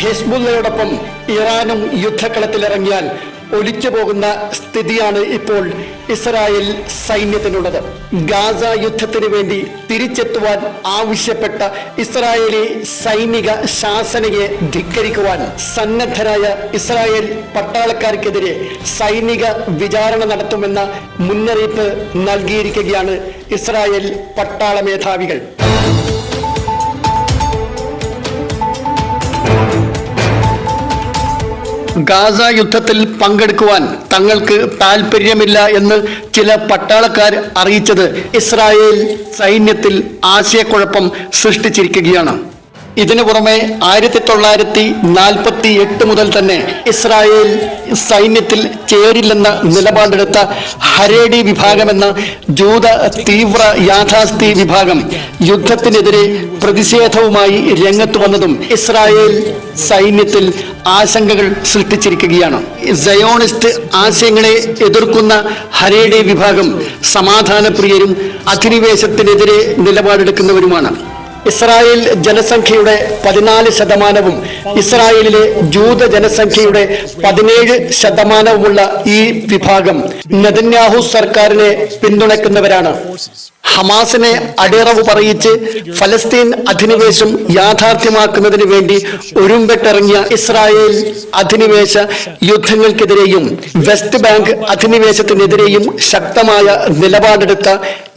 ഹെസ്ബുള്ളയോടൊപ്പം ഇറാനും യുദ്ധക്കളത്തിലിറങ്ങിയാൽ ഒലിച്ചു പോകുന്ന സ്ഥിതിയാണ് ഇപ്പോൾ ഇസ്രായേൽ സൈന്യത്തിനുള്ളത്. ഗാസ യുദ്ധത്തിന് വേണ്ടി തിരിച്ചെത്തുവാൻ ആവശ്യപ്പെട്ട ഇസ്രായേലി സൈനിക ശാസനയെ ധിക്കരിക്കുവാൻ സന്നദ്ധരായ ഇസ്രായേൽ പട്ടാളക്കാർക്കെതിരെ സൈനിക വിചാരണ നടത്തുമെന്ന മുന്നറിയിപ്പ് നൽകിയിരിക്കുകയാണ് ഇസ്രായേൽ പട്ടാള മേധാവികൾ. ഗാസ യുദ്ധത്തിൽ പങ്കെടുക്കുവാൻ തങ്ങൾക്ക് താല്പര്യമില്ല എന്ന് ചില പട്ടാളക്കാർ അറിയിച്ചത് ഇസ്രായേൽ സൈന്യത്തിൽ ആശയക്കുഴപ്പം സൃഷ്ടിച്ചിരിക്കുകയാണ്. ഇതിനു പുറമെ ആയിരത്തി തൊള്ളായിരത്തി നാൽപ്പത്തി എട്ട് മുതൽ തന്നെ ഇസ്രായേൽ സൈന്യത്തിൽ ചേരില്ലെന്ന നിലപാടെടുത്ത ഹരേഡി വിഭാഗമെന്ന ജൂത തീവ്ര യാഥാസ്ഥി വിഭാഗം യുദ്ധത്തിനെതിരെ പ്രതിഷേധവുമായി രംഗത്ത് വന്നതും ഇസ്രായേൽ സൈന്യത്തിൽ ആശങ്കകൾ സൃഷ്ടിച്ചിരിക്കുകയാണ്. സയോണിസ്റ്റ് ആശയങ്ങളെ എതിർക്കുന്ന ഹരേഡി വിഭാഗം സമാധാനപ്രിയരും അധിനിവേശത്തിനെതിരെ നിലപാടെടുക്കുന്നവരുമാണ്. ഇസ്രായേൽ ജനസംഖ്യയുടെ പതിനാല് ശതമാനവും ഇസ്രായേലിലെ ജൂത ജനസംഖ്യയുടെ പതിനേഴ് ശതമാനവുമുള്ള ഈ വിഭാഗം നെതന്യാഹു സർക്കാരിനെ പിന്തുണയ്ക്കുന്നവരാണ്. ഹമാസിനെ അടിയറവ് പറയിച്ച് ഫലസ്തീൻ അധിനിവേശം യാഥാർത്ഥ്യമാക്കുന്നതിന് വേണ്ടി ഒരുമ്പെട്ടിറങ്ങിയ ഇസ്രായേൽ അധിനിവേശ യുദ്ധങ്ങൾക്കെതിരെയും വെസ്റ്റ് ബാങ്ക് അധിനിവേശത്തിനെതിരെയും ശക്തമായ നിലപാടെടുത്ത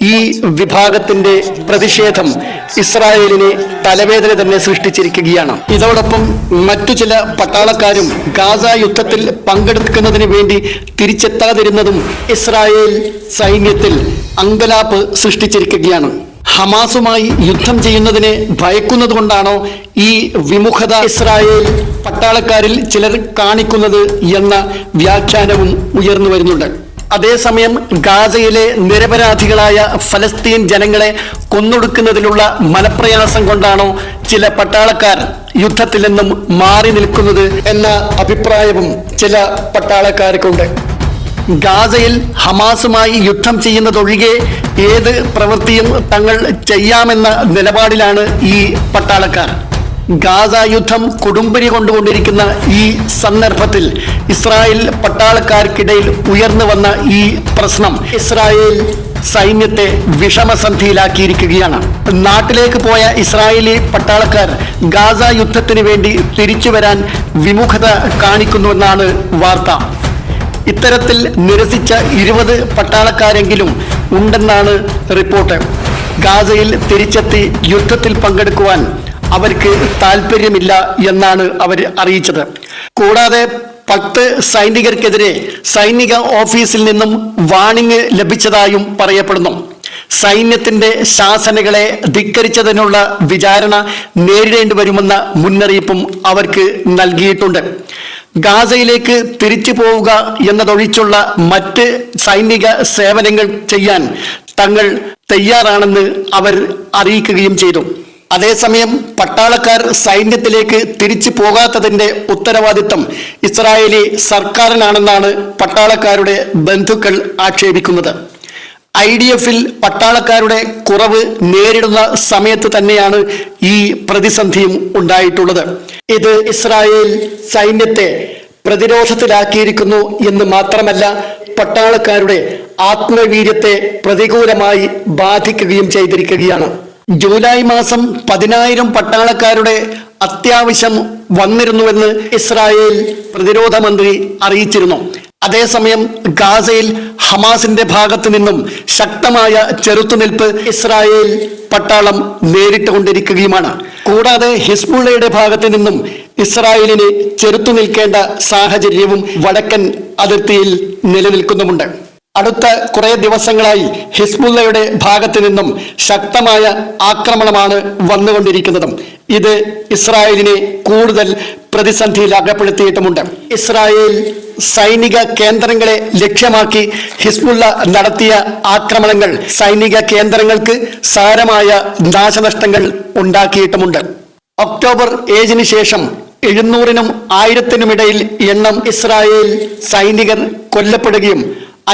ഈ വിഭാഗത്തിന്റെ പ്രതിഷേധം ഇസ്രായേലിനെ തലവേദന തന്നെ സൃഷ്ടിച്ചിരിക്കുകയാണ്. ഇതോടൊപ്പം മറ്റു ചില പട്ടാളക്കാരും ഗാസ യുദ്ധത്തിൽ പങ്കെടുക്കുന്നതിന് വേണ്ടി തിരിച്ചെത്താതിരുന്നതും ഇസ്രായേൽ സൈന്യത്തിൽ അങ്കലാപ്പ് സൃഷ്ടിച്ചിരിക്കുകയാണ്. ഹമാസുമായി യുദ്ധം ചെയ്യുന്നതിനെ ഭയക്കുന്നതുകൊണ്ടാണോ ഈ വിമുഖത ഇസ്രായേൽ പട്ടാളക്കാരിൽ ചിലർ കാണിക്കുന്നത് എന്ന വ്യാഖ്യാനവും ഉയർന്നു വരുന്നുണ്ട്. അതേസമയം ഗാസയിലെ നിരപരാധികളായ ഫലസ്തീൻ ജനങ്ങളെ കൊന്നൊടുക്കുന്നതിലുള്ള മനപ്രയാസം കൊണ്ടാണോ ചില പട്ടാളക്കാർ യുദ്ധത്തിൽ നിന്നും മാറി നിൽക്കുന്നത് എന്ന അഭിപ്രായവും ചില പട്ടാളക്കാർക്കുണ്ട്. ഗാസയിൽ ഹമാസുമായി യുദ്ധം ചെയ്യുന്നതൊഴികെ ഏത് പ്രവൃത്തിയും തങ്ങൾ ചെയ്യാമെന്ന നിലപാടിലാണ് ഈ പട്ടാളക്കാർ. ഗാസ യുദ്ധം കുടുംബരി കൊണ്ടുകൊണ്ടിരിക്കുന്ന ഈ സന്ദർഭത്തിൽ ഇസ്രായേൽ പട്ടാളക്കാർക്കിടയിൽ ഉയർന്നു വന്ന ഈ പ്രശ്നം ഇസ്രായേൽ സൈന്യത്തെ വിഷമസന്ധിയിലാക്കിയിരിക്കുകയാണ്. നാട്ടിലേക്ക് പോയ ഇസ്രായേലി പട്ടാളക്കാർ ഗാസ യുദ്ധത്തിന് വേണ്ടി തിരിച്ചു വരാൻ വിമുഖത കാണിക്കുന്നുവെന്നാണ് വാർത്ത. ഇത്തരത്തിൽ നിരസിച്ച ഇരുപത് പട്ടാളക്കാരെങ്കിലും ഉണ്ടെന്നാണ് റിപ്പോർട്ട്. ഗാസയിൽ തിരിച്ചെത്തി യുദ്ധത്തിൽ പങ്കെടുക്കുവാൻ അവർക്ക് താല്പര്യമില്ല എന്നാണ് അവർ അറിയിച്ചത്. കൂടാതെ പത്ത് സൈനികർക്കെതിരെ സൈനിക ഓഫീസിൽ നിന്നും വാണിംഗ് ലഭിച്ചതായും പറയപ്പെടുന്നു. സൈന്യത്തിന്റെ ശാസനകളെ ധിക്കരിച്ചതിനുള്ള വിചാരണ നേരിടേണ്ടി വരുമെന്ന മുന്നറിയിപ്പും അവർക്ക് നൽകിയിട്ടുണ്ട്. ഗാസയിലേക്ക് തിരിച്ചു പോവുക എന്നതൊഴിച്ചുള്ള മറ്റ് സൈനിക സേവനങ്ങൾ ചെയ്യാൻ തങ്ങൾ തയ്യാറാണെന്ന് അവർ അറിയിക്കുകയും ചെയ്തു. അതേസമയം പട്ടാളക്കാർ സൈന്യത്തിലേക്ക് തിരിച്ചു പോകാത്തതിന്റെ ഉത്തരവാദിത്തം ഇസ്രായേലി സർക്കാരിനാണെന്നാണ് പട്ടാളക്കാരുടെ ബന്ധുക്കൾ ആക്ഷേപിക്കുന്നത്. ഐ ഡി എഫിൽ പട്ടാളക്കാരുടെ കുറവ് നേരിടുന്ന സമയത്ത് തന്നെയാണ് ഈ പ്രതിസന്ധിയും ഉണ്ടായിട്ടുള്ളത്. ഇത് ഇസ്രായേൽ സൈന്യത്തെ പ്രതിരോധത്തിലാക്കിയിരിക്കുന്നു എന്ന് മാത്രമല്ല പട്ടാളക്കാരുടെ ആത്മവീര്യത്തെ പ്രതികൂലമായി ബാധിക്കുകയും ചെയ്തിരിക്കുകയാണ്. ജൂലൈ മാസം പതിനായിരം പട്ടാളക്കാരുടെ അത്യാവശ്യം വന്നിരുന്നുവെന്ന് ഇസ്രായേൽ പ്രതിരോധ മന്ത്രി അറിയിച്ചിരുന്നു. അതേസമയം ഗാസയിൽ ഹമാസിന്റെ ഭാഗത്തു നിന്നും ശക്തമായ ചെറുത്തുനിൽപ്പ് ഇസ്രായേൽ പട്ടാളം നേരിട്ടുകൊണ്ടിരിക്കുകയുമാണ്. കൂടാതെ ഹിസ്ബുള്ളയുടെ ഭാഗത്തു നിന്നും ഇസ്രായേലിന് ചെറുത്തു നിൽക്കേണ്ട സാഹചര്യവും വടക്കൻ അതിർത്തിയിൽ നിലനിൽക്കുന്നുമുണ്ട്. അടുത്ത കുറെ ദിവസങ്ങളായി ഹിസ്ബുള്ളയുടെ ഭാഗത്തു നിന്നും ശക്തമായ ആക്രമണമാണ് വന്നുകൊണ്ടിരിക്കുന്നതും. ഇത് ഇസ്രായേലിനെ കൂടുതൽ പ്രതിസന്ധിയിൽ അകപ്പെടുത്തിയിട്ടുമുണ്ട്. ഇസ്രായേൽ സൈനിക കേന്ദ്രങ്ങളെ ലക്ഷ്യമാക്കി ഹിസ്ബുള്ള നടത്തിയ ആക്രമണങ്ങൾ സൈനിക കേന്ദ്രങ്ങൾക്ക് സാരമായ നാശനഷ്ടങ്ങൾ ഉണ്ടാക്കിയിട്ടുമുണ്ട്. ഒക്ടോബർ ഏഴിന് ശേഷം എഴുന്നൂറിനും ആയിരത്തിനുമിടയിൽ എണ്ണം ഇസ്രായേൽ സൈനികർ കൊല്ലപ്പെടുകയും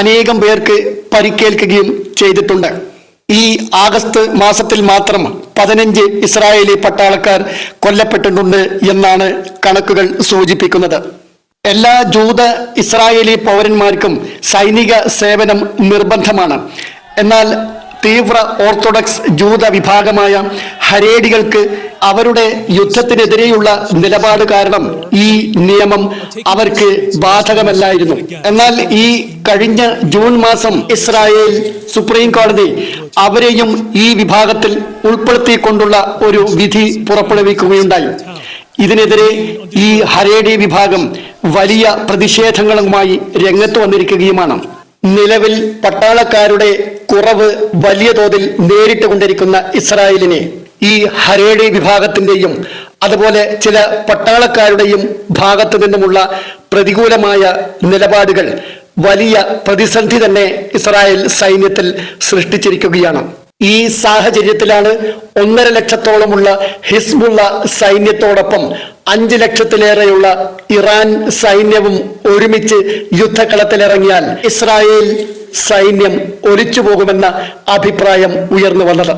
അനേകം പേർക്ക് പരിക്കേൽക്കുകയും ചെയ്തിട്ടുണ്ട്. ഈ ആഗസ്റ്റ് മാസത്തിൽ മാത്രം പതിനഞ്ച് ഇസ്രായേലി പട്ടാളക്കാർ കൊല്ലപ്പെട്ടിട്ടുണ്ട് എന്നാണ് കണക്കുകൾ സൂചിപ്പിക്കുന്നത്. എല്ലാ ജൂത ഇസ്രായേലി പൗരന്മാർക്കും സൈനിക സേവനം നിർബന്ധമാണ്. എന്നാൽ തീവ്ര ഓർത്തഡോക്സ് ജൂത വിഭാഗമായ ഹരേഡികൾക്ക് അവരുടെ യുദ്ധത്തിനെതിരെയുള്ള നിലപാട് കാരണം ഈ നിയമം അവർക്ക് ബാധകമല്ലായിരുന്നു. എന്നാൽ ഈ കഴിഞ്ഞ ജൂൺ മാസം ഇസ്രായേൽ സുപ്രീം കോടതി അവരെയും ഈ വിഭാഗത്തിൽ ഉൾപ്പെടുത്തിക്കൊണ്ടുള്ള ഒരു വിധി പുറപ്പെടുവിക്കുകയുണ്ടായി. ഇതിനെതിരെ ഈ ഹരേഡി വിഭാഗം വലിയ പ്രതിഷേധങ്ങളുമായി രംഗത്ത് വന്നിരിക്കുകയുമാണ്. നിലവിൽ പട്ടാളക്കാരുടെ കുറവ് വലിയ തോതിൽ നേരിട്ടുകൊണ്ടിരിക്കുന്ന ഇസ്രായേലിനെ ഈ ഹരേഡി വിഭാഗത്തിന്റെയും അതുപോലെ ചില പട്ടാളക്കാരുടെയും ഭാഗത്തു നിന്നുമുള്ള പ്രതികൂലമായ നിലപാടുകൾ വലിയ പ്രതിസന്ധി തന്നെ ഇസ്രായേൽ സൈന്യത്തിൽ സൃഷ്ടിച്ചിരിക്കുകയാണ്. ഈ സാഹചര്യത്തിലാണ് ഒന്നര ലക്ഷത്തോളമുള്ള ഹിസ്ബുള്ള സൈന്യത്തോടൊപ്പം അഞ്ചു ലക്ഷത്തിലേറെയുള്ള ഇറാൻ സൈന്യവും ഒരുമിച്ച് യുദ്ധക്കളത്തിലിറങ്ങിയാൽ ഇസ്രായേൽ സൈന്യം ഒലിച്ചു പോകുമെന്ന അഭിപ്രായം ഉയർന്നു വന്നത്